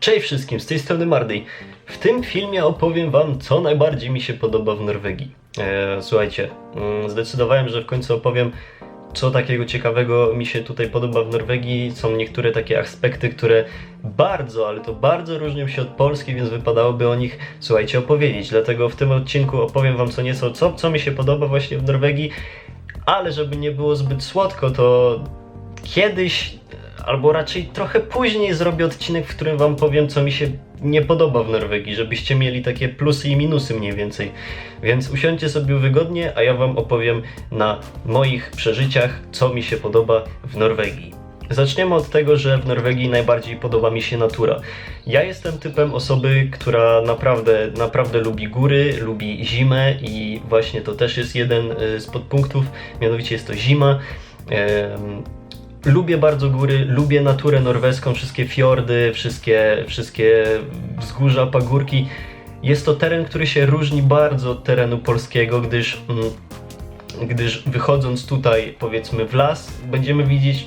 Cześć wszystkim, z tej strony Mardy. W tym filmie opowiem wam, co najbardziej mi się podoba w Norwegii. E, słuchajcie, mm, zdecydowałem, że w końcu opowiem, co takiego ciekawego mi się tutaj podoba w Norwegii. Są niektóre takie aspekty, które bardzo, ale to bardzo różnią się od Polski, więc wypadałoby o nich, słuchajcie, opowiedzieć. Dlatego w tym odcinku opowiem wam co nieco, co, co mi się podoba właśnie w Norwegii. Ale żeby nie było zbyt słodko, to kiedyś albo raczej trochę później zrobię odcinek, w którym wam powiem, co mi się nie podoba w Norwegii, żebyście mieli takie plusy i minusy mniej więcej. Więc usiądźcie sobie wygodnie, a ja wam opowiem na moich przeżyciach, co mi się podoba w Norwegii. Zaczniemy od tego, że w Norwegii najbardziej podoba mi się natura. Ja jestem typem osoby, która naprawdę, naprawdę lubi góry, lubi zimę i właśnie to też jest jeden y, z podpunktów, mianowicie jest to zima. Lubię bardzo góry, lubię naturę norweską, wszystkie fiordy, wszystkie, wszystkie wzgórza, pagórki. Jest to teren, który się różni bardzo od terenu polskiego, gdyż, mm, gdyż wychodząc tutaj, powiedzmy, w las, będziemy widzieć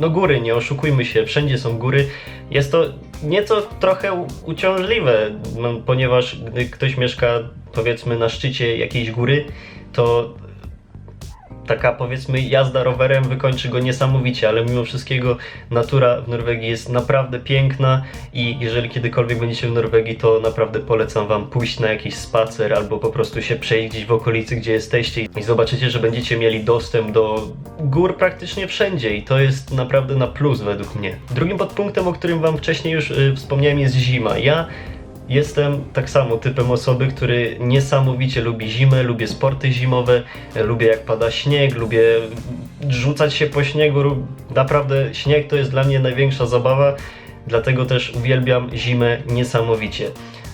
no góry, nie oszukujmy się, wszędzie są góry. Jest to nieco trochę uciążliwe, ponieważ gdy ktoś mieszka, powiedzmy, na szczycie jakiejś góry, to taka powiedzmy jazda rowerem wykończy go niesamowicie, ale mimo wszystkiego natura w Norwegii jest naprawdę piękna i jeżeli kiedykolwiek będziecie w Norwegii, to naprawdę polecam wam pójść na jakiś spacer albo po prostu się przejść gdzieś w okolicy, gdzie jesteście i zobaczycie, że będziecie mieli dostęp do gór praktycznie wszędzie i to jest naprawdę na plus według mnie. Drugim podpunktem, o którym wam wcześniej już y, wspomniałem jest zima. Ja Jestem tak samo typem osoby, który niesamowicie lubi zimę, lubię sporty zimowe, lubię jak pada śnieg, lubię rzucać się po śniegu. Naprawdę śnieg to jest dla mnie największa zabawa, dlatego też uwielbiam zimę niesamowicie.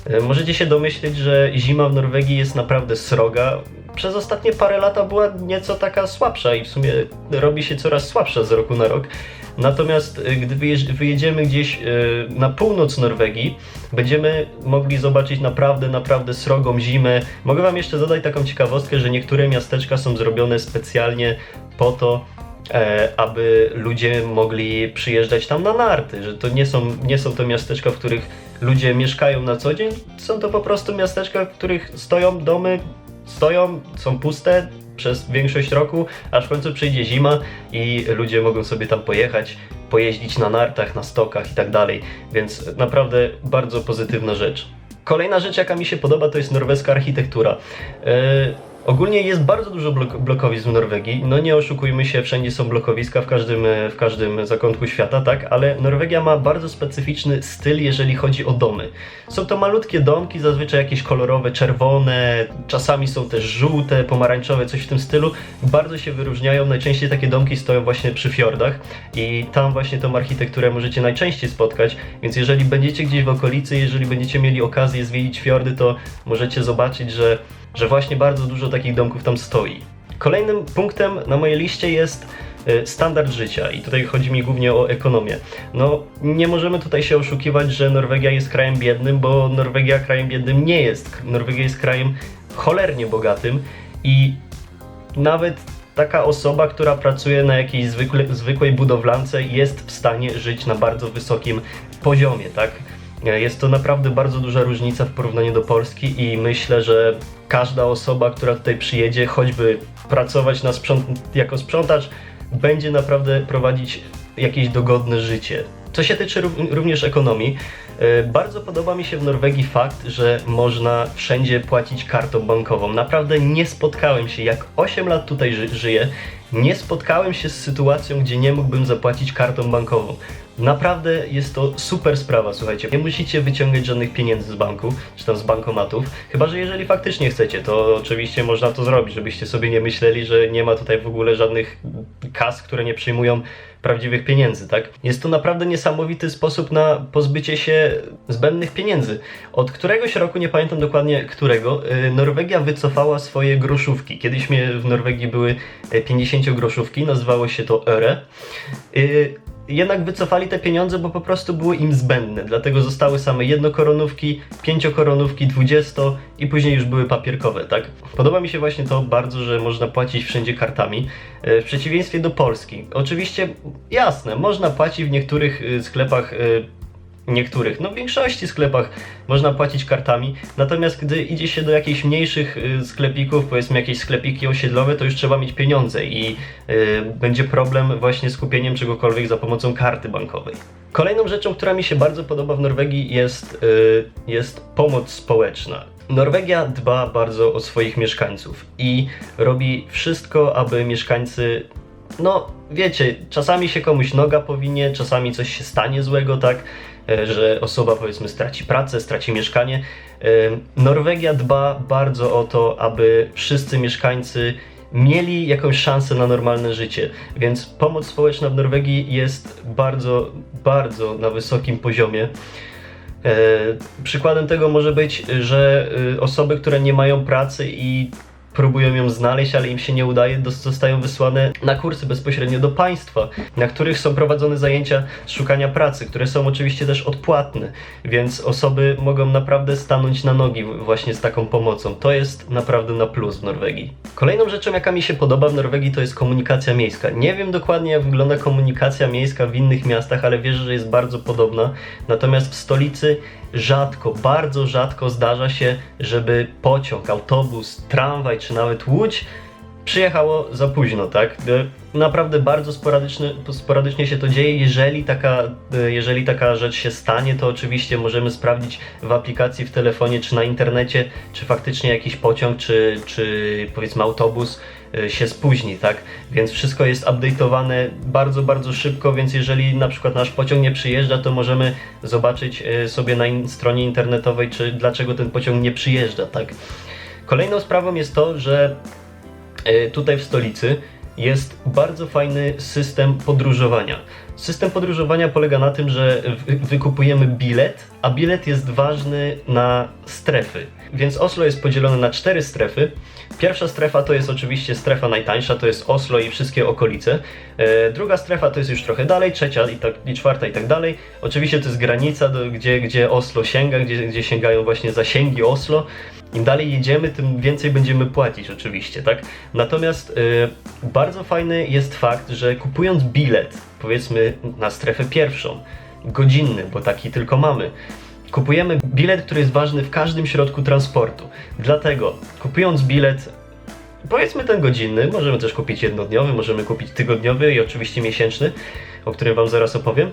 E, Możecie się domyśleć, że zima w Norwegii jest naprawdę sroga. Przez ostatnie parę lata była nieco taka słabsza i w sumie robi się coraz słabsza z roku na rok. Natomiast y, gdy wyjedziemy gdzieś y, na północ Norwegii, będziemy mogli zobaczyć naprawdę, naprawdę srogą zimę. Mogę Wam jeszcze dodać taką ciekawostkę, że niektóre miasteczka są zrobione specjalnie po to, e, aby ludzie mogli przyjeżdżać tam na narty, że to nie są, nie są to miasteczka, w których ludzie mieszkają na co dzień, są to po prostu miasteczka, w których stoją domy, stoją, są puste przez większość roku, aż w końcu przyjdzie zima i ludzie mogą sobie tam pojechać, pojeździć na nartach, na stokach i tak dalej, więc naprawdę bardzo pozytywna rzecz. Kolejna rzecz, jaka mi się podoba, to jest norweska architektura. E, Ogólnie jest bardzo dużo blok blokowisk w Norwegii. No nie oszukujmy się, wszędzie są blokowiska w każdym, w każdym zakątku świata, tak? Ale Norwegia ma bardzo specyficzny styl, jeżeli chodzi o domy. Są to malutkie domki, zazwyczaj jakieś kolorowe, czerwone, czasami są też żółte, pomarańczowe, coś w tym stylu. Bardzo się wyróżniają. Najczęściej takie domki stoją właśnie przy fiordach i tam właśnie tą architekturę możecie najczęściej spotkać. Więc jeżeli będziecie gdzieś w okolicy, jeżeli będziecie mieli okazję zwiedzić fiordy, to możecie zobaczyć, że że właśnie bardzo dużo takich domków tam stoi. Kolejnym punktem na mojej liście jest e, standard życia i tutaj chodzi mi głównie o ekonomię. No, nie możemy tutaj się oszukiwać, że Norwegia jest krajem biednym, bo Norwegia krajem biednym nie jest. Norwegia jest krajem cholernie bogatym i nawet taka osoba, która pracuje na jakiejś zwykłej budowlance jest w stanie żyć na bardzo wysokim poziomie, tak? Jest to naprawdę bardzo duża różnica w porównaniu do Polski i myślę, że każda osoba, która tutaj przyjedzie, choćby pracować na sprząt jako sprzątacz, będzie naprawdę prowadzić jakieś dogodne życie. Co się tyczy rów- również ekonomii, e, bardzo podoba mi się w Norwegii fakt, że można wszędzie płacić kartą bankową. Naprawdę nie spotkałem się, jak 8 lat tutaj ży- żyję, nie spotkałem się z sytuacją, gdzie nie mógłbym zapłacić kartą bankową. Naprawdę jest to super sprawa, słuchajcie. Nie musicie wyciągać żadnych pieniędzy z banku, czy tam z bankomatów. Chyba, że jeżeli faktycznie chcecie, to oczywiście można to zrobić, żebyście sobie nie myśleli, że nie ma tutaj w ogóle żadnych kas, które nie przyjmują prawdziwych pieniędzy, tak? Jest to naprawdę niesamowity sposób na pozbycie się zbędnych pieniędzy. Od któregoś roku, nie pamiętam dokładnie którego, y, Norwegia wycofała swoje groszówki. Kiedyś w Norwegii były 50 groszówki, nazywało się to øre. Y, jednak wycofali te pieniądze, bo po prostu były im zbędne. Dlatego zostały same jednokoronówki, pięciokoronówki, dwudziesto i później już były papierkowe, tak? Podoba mi się właśnie to bardzo, że można płacić wszędzie kartami, e, w przeciwieństwie do Polski. Oczywiście, jasne, można płacić w niektórych e, sklepach e, niektórych, no w większości sklepach można płacić kartami, natomiast gdy idzie się do jakichś mniejszych y, sklepików, powiedzmy jakieś sklepiki osiedlowe, to już trzeba mieć pieniądze i y, będzie problem właśnie z kupieniem czegokolwiek za pomocą karty bankowej. Kolejną rzeczą, która mi się bardzo podoba w Norwegii jest, y, jest pomoc społeczna. Norwegia dba bardzo o swoich mieszkańców i robi wszystko, aby mieszkańcy no, wiecie, czasami się komuś noga powinie, czasami coś się stanie złego, tak, że osoba powiedzmy straci pracę, straci mieszkanie. E, Norwegia dba bardzo o to, aby wszyscy mieszkańcy mieli jakąś szansę na normalne życie, więc pomoc społeczna w Norwegii jest bardzo, bardzo na wysokim poziomie. E, Przykładem tego może być, że osoby, które nie mają pracy i próbują ją znaleźć, ale im się nie udaje, zostają wysłane na kursy bezpośrednio do państwa, na których są prowadzone zajęcia szukania pracy, które są oczywiście też odpłatne, więc osoby mogą naprawdę stanąć na nogi właśnie z taką pomocą. To jest naprawdę na plus w Norwegii. Kolejną rzeczą, jaka mi się podoba w Norwegii, to jest komunikacja miejska. Nie wiem dokładnie, jak wygląda komunikacja miejska w innych miastach, ale wierzę, że jest bardzo podobna. Natomiast w stolicy rzadko, bardzo rzadko zdarza się, żeby pociąg, autobus, tramwaj czy nawet łódź przyjechało za późno, tak? Naprawdę bardzo sporadyczny, sporadycznie się to dzieje. Jeżeli taka, e, jeżeli taka rzecz się stanie, to oczywiście możemy sprawdzić w aplikacji w telefonie czy na internecie, czy faktycznie jakiś pociąg, czy, czy powiedzmy autobus e, się spóźni, tak? Więc wszystko jest update'owane bardzo, bardzo szybko, więc jeżeli na przykład nasz pociąg nie przyjeżdża, to możemy zobaczyć e, sobie na stronie internetowej, czy dlaczego ten pociąg nie przyjeżdża, tak? Kolejną sprawą jest to, że e, tutaj w stolicy jest bardzo fajny system podróżowania. System podróżowania polega na tym, że wy- wykupujemy bilet, a bilet jest ważny na strefy. Więc Oslo jest podzielone na cztery strefy. Pierwsza strefa to jest oczywiście strefa najtańsza, to jest Oslo i wszystkie okolice. E, druga strefa to jest już trochę dalej, trzecia i, tak, i czwarta i tak dalej. Oczywiście to jest granica, do, gdzie, gdzie Oslo sięga, gdzie, gdzie sięgają właśnie zasięgi Oslo. Im dalej jedziemy, tym więcej będziemy płacić oczywiście, tak? Natomiast e, bardzo fajny jest fakt, że kupując bilet, powiedzmy na strefę pierwszą, godzinny, bo taki tylko mamy, kupujemy bilet, który jest ważny w każdym środku transportu. Dlatego kupując bilet powiedzmy ten godzinny, możemy też kupić jednodniowy, możemy kupić tygodniowy i oczywiście miesięczny, o którym Wam zaraz opowiem.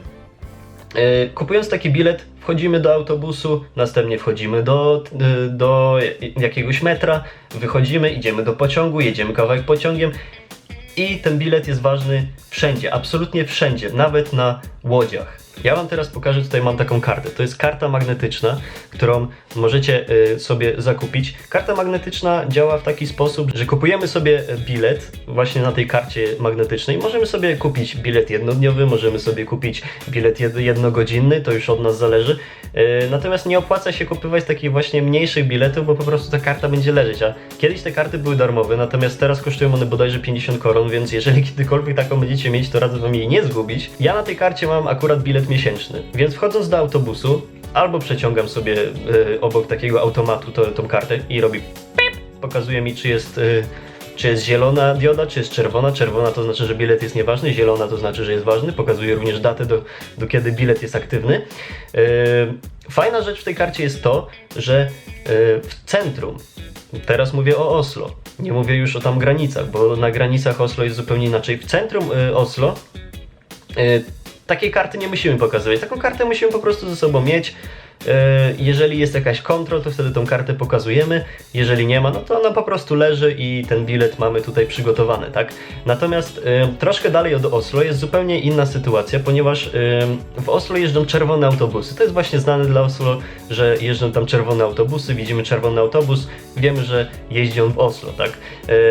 E, Kupując taki bilet, wchodzimy do autobusu, następnie wchodzimy do, e, do jakiegoś metra, wychodzimy, idziemy do pociągu, jedziemy kawałek pociągiem i ten bilet jest ważny wszędzie, absolutnie wszędzie, nawet na łodziach. Ja Wam teraz pokażę, tutaj mam taką kartę. To jest karta magnetyczna, którą możecie y, sobie zakupić. Karta magnetyczna działa w taki sposób, że kupujemy sobie bilet właśnie na tej karcie magnetycznej. Możemy sobie kupić bilet jednodniowy, możemy sobie kupić bilet jed jednogodzinny, to już od nas zależy. Y, natomiast nie opłaca się kupywać takich właśnie mniejszych biletów, bo po prostu ta karta będzie leżeć. A kiedyś te karty były darmowe, natomiast teraz kosztują one bodajże 50 koron, więc jeżeli kiedykolwiek taką będziecie mieć, to radzę wam jej nie zgubić. Ja na tej karcie mam akurat bilet miesięczny, więc wchodząc do autobusu, albo przeciągam sobie y, obok takiego automatu to, tą kartę i robi pip, pokazuje mi czy jest... Y, czy jest zielona dioda, czy jest czerwona. Czerwona to znaczy, że bilet jest nieważny, zielona to znaczy, że jest ważny. Pokazuje również datę, do, do kiedy bilet jest aktywny. Yy, fajna rzecz w tej karcie jest to, że yy, w centrum, teraz mówię o Oslo, nie mówię już o tam granicach, bo na granicach Oslo jest zupełnie inaczej. W centrum yy, Oslo takiej karty nie musimy pokazywać. Taką kartę musimy po prostu ze sobą mieć. Yy, Jeżeli jest jakaś kontrol, to wtedy tą kartę pokazujemy. Jeżeli nie ma, no to ona po prostu leży i ten bilet mamy tutaj przygotowany, tak? Natomiast yy, troszkę dalej od Oslo jest zupełnie inna sytuacja, ponieważ yy, w Oslo jeżdżą czerwone autobusy. To jest właśnie znane dla Oslo, że jeżdżą tam czerwone autobusy, widzimy czerwony autobus, wiemy, że jeździ on w Oslo, tak?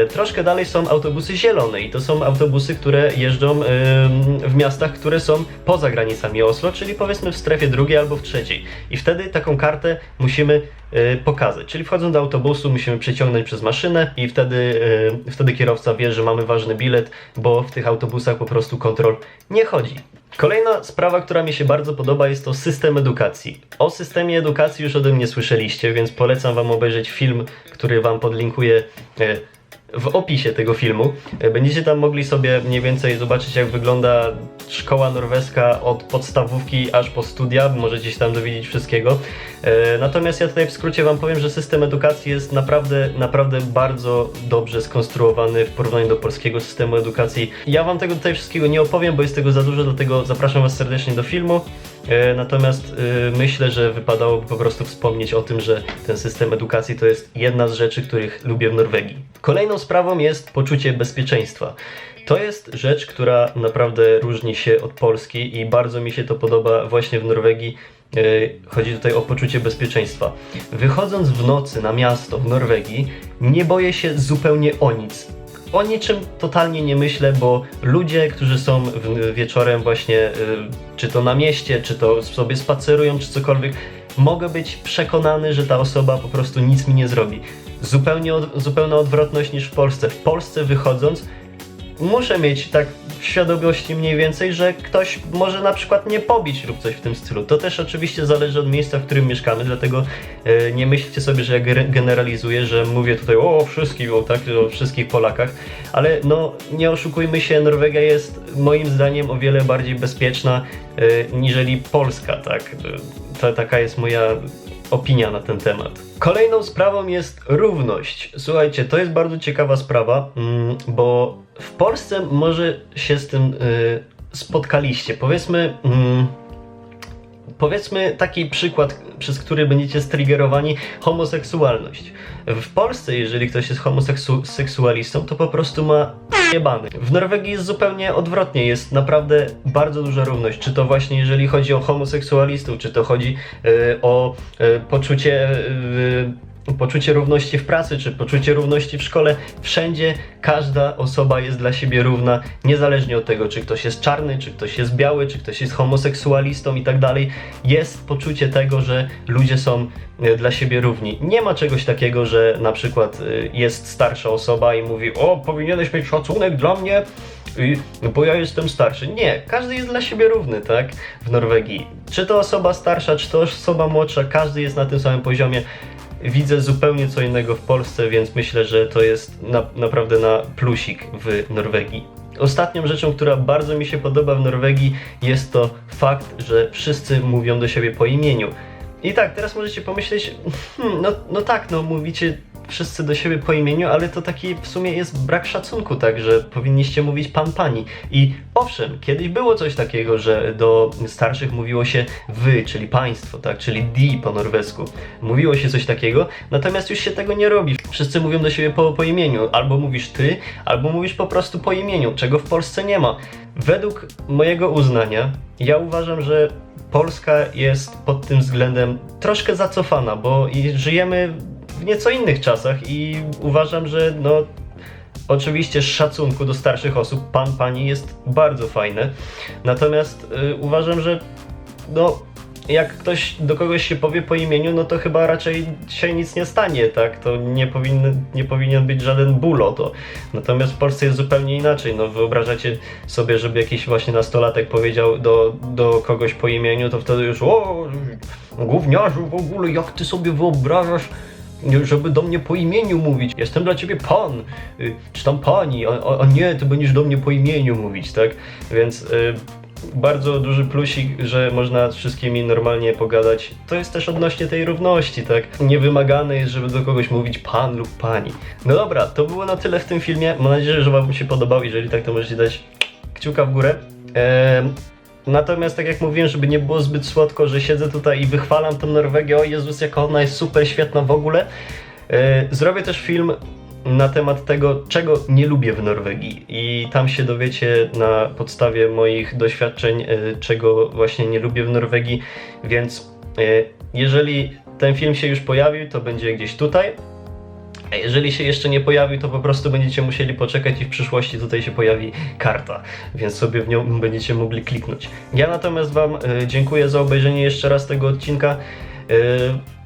Troszkę dalej są autobusy zielone i to są autobusy, które jeżdżą w miastach, które są poza granicami Oslo, czyli powiedzmy w strefie drugiej albo w trzeciej. I wtedy taką kartę musimy y, pokazać. Czyli wchodząc do autobusu musimy przeciągnąć przez maszynę i wtedy, y, wtedy kierowca wie, że mamy ważny bilet, bo w tych autobusach po prostu kontrol nie chodzi. Kolejna sprawa, która mi się bardzo podoba, jest to system edukacji. O systemie edukacji już ode mnie słyszeliście, więc polecam Wam obejrzeć film, który Wam podlinkuję y, w opisie tego filmu. E, Będziecie tam mogli sobie mniej więcej zobaczyć, jak wygląda szkoła norweska od podstawówki aż po studia. Możecie się tam dowiedzieć wszystkiego. E, Natomiast ja tutaj w skrócie Wam powiem, że system edukacji jest naprawdę, naprawdę bardzo dobrze skonstruowany w porównaniu do polskiego systemu edukacji. Ja Wam tego tutaj wszystkiego nie opowiem, bo jest tego za dużo, dlatego zapraszam Was serdecznie do filmu. E, Natomiast myślę, że wypadałoby po prostu wspomnieć o tym, że ten system edukacji to jest jedna z rzeczy, których lubię w Norwegii. Kolejną sprawą jest poczucie bezpieczeństwa. To jest rzecz, która naprawdę różni się od Polski i bardzo mi się to podoba właśnie w Norwegii. E, Chodzi tutaj o poczucie bezpieczeństwa. Wychodząc w nocy na miasto w Norwegii, nie boję się zupełnie o nic. O niczym totalnie nie myślę, bo ludzie, którzy są wieczorem właśnie, y, czy to na mieście, czy to sobie spacerują, czy cokolwiek, mogę być przekonany, że ta osoba po prostu nic mi nie zrobi. Zupełnie od, zupełna odwrotność niż w Polsce. W Polsce wychodząc, muszę mieć tak w świadomości mniej więcej, że ktoś może na przykład nie pobić lub coś w tym stylu. To też oczywiście zależy od miejsca, w którym mieszkamy, dlatego e, nie myślcie sobie, że ja ge- generalizuję, że mówię tutaj o wszystkich, o, tak, o wszystkich Polakach, ale no nie oszukujmy się, Norwegia jest moim zdaniem o wiele bardziej bezpieczna e, niżeli Polska, tak. To, taka jest moja opinia na ten temat. Kolejną sprawą jest równość. Słuchajcie, to jest bardzo ciekawa sprawa, mm, bo w Polsce może się z tym y, spotkaliście. Powiedzmy. Powiedzmy taki przykład, przez który będziecie striggerowani, homoseksualność. W Polsce, jeżeli ktoś jest homoseksualistą, to po prostu ma jebany. W Norwegii jest zupełnie odwrotnie, jest naprawdę bardzo duża równość. Czy to właśnie jeżeli chodzi o homoseksualistów, czy to chodzi y, o y, poczucie y, poczucie równości w pracy, czy poczucie równości w szkole, wszędzie każda osoba jest dla siebie równa, niezależnie od tego, czy ktoś jest czarny, czy ktoś jest biały, czy ktoś jest homoseksualistą i tak dalej. Jest poczucie tego, że ludzie są e, dla siebie równi. Nie ma czegoś takiego, że na przykład e, jest starsza osoba i mówi: O, powinieneś mieć szacunek dla mnie. Bo ja jestem starszy. Nie, każdy jest dla siebie równy, tak? W Norwegii. Czy to osoba starsza, czy to osoba młodsza, każdy jest na tym samym poziomie widzę zupełnie co innego w Polsce, więc myślę, że to jest na, naprawdę na plusik w Norwegii. Ostatnią rzeczą, która bardzo mi się podoba w Norwegii, jest to fakt, że wszyscy mówią do siebie po imieniu. I tak, teraz możecie pomyśleć, hmm, no, no tak, no mówicie wszyscy do siebie po imieniu, ale to taki w sumie jest brak szacunku, tak, że powinniście mówić pan, pani. I owszem, kiedyś było coś takiego, że do starszych mówiło się wy, czyli państwo, tak, czyli di po norwesku. Mówiło się coś takiego, natomiast już się tego nie robi. Wszyscy mówią do siebie po, po imieniu. Albo mówisz ty, albo mówisz po prostu po imieniu, czego w Polsce nie ma. Według mojego uznania, ja uważam, że Polska jest pod tym względem troszkę zacofana, bo żyjemy w nieco innych czasach i uważam, że no oczywiście z szacunku do starszych osób pan, pani jest bardzo fajne. Natomiast y, uważam, że no jak ktoś do kogoś się powie po imieniu, no to chyba raczej się nic nie stanie, tak? To nie, powinny, nie powinien być żaden ból o to. Natomiast w Polsce jest zupełnie inaczej. No wyobrażacie sobie, żeby jakiś właśnie nastolatek powiedział do, do kogoś po imieniu, to wtedy już o, gówniarzu w ogóle, jak ty sobie wyobrażasz żeby do mnie po imieniu mówić. Jestem dla ciebie pan, y, czy tam pani, a, a- nie, ty będziesz do mnie po imieniu mówić, tak? Więc y, bardzo duży plusik, że można z wszystkimi normalnie pogadać. To jest też odnośnie tej równości, tak? Niewymagane jest, żeby do kogoś mówić pan lub pani. No dobra, to było na tyle w tym filmie. Mam nadzieję, że wam się podobał. Jeżeli tak, to możecie dać kciuka w górę. Em, Natomiast tak jak mówiłem, żeby nie było zbyt słodko, że siedzę tutaj i wychwalam tę Norwegię, o Jezus, jaka ona jest super świetna w ogóle. E, Zrobię też film na temat tego, czego nie lubię w Norwegii i tam się dowiecie na podstawie moich doświadczeń, e, czego właśnie nie lubię w Norwegii, więc e, jeżeli ten film się już pojawił, to będzie gdzieś tutaj. Jeżeli się jeszcze nie pojawił, to po prostu będziecie musieli poczekać i w przyszłości tutaj się pojawi karta, więc sobie w nią będziecie mogli kliknąć. Ja natomiast Wam e, dziękuję za obejrzenie jeszcze raz tego odcinka. E,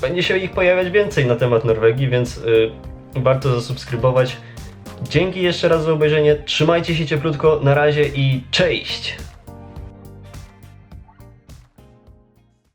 będzie się ich pojawiać więcej na temat Norwegii, więc e, warto zasubskrybować. Dzięki jeszcze raz za obejrzenie. Trzymajcie się cieplutko, na razie i cześć!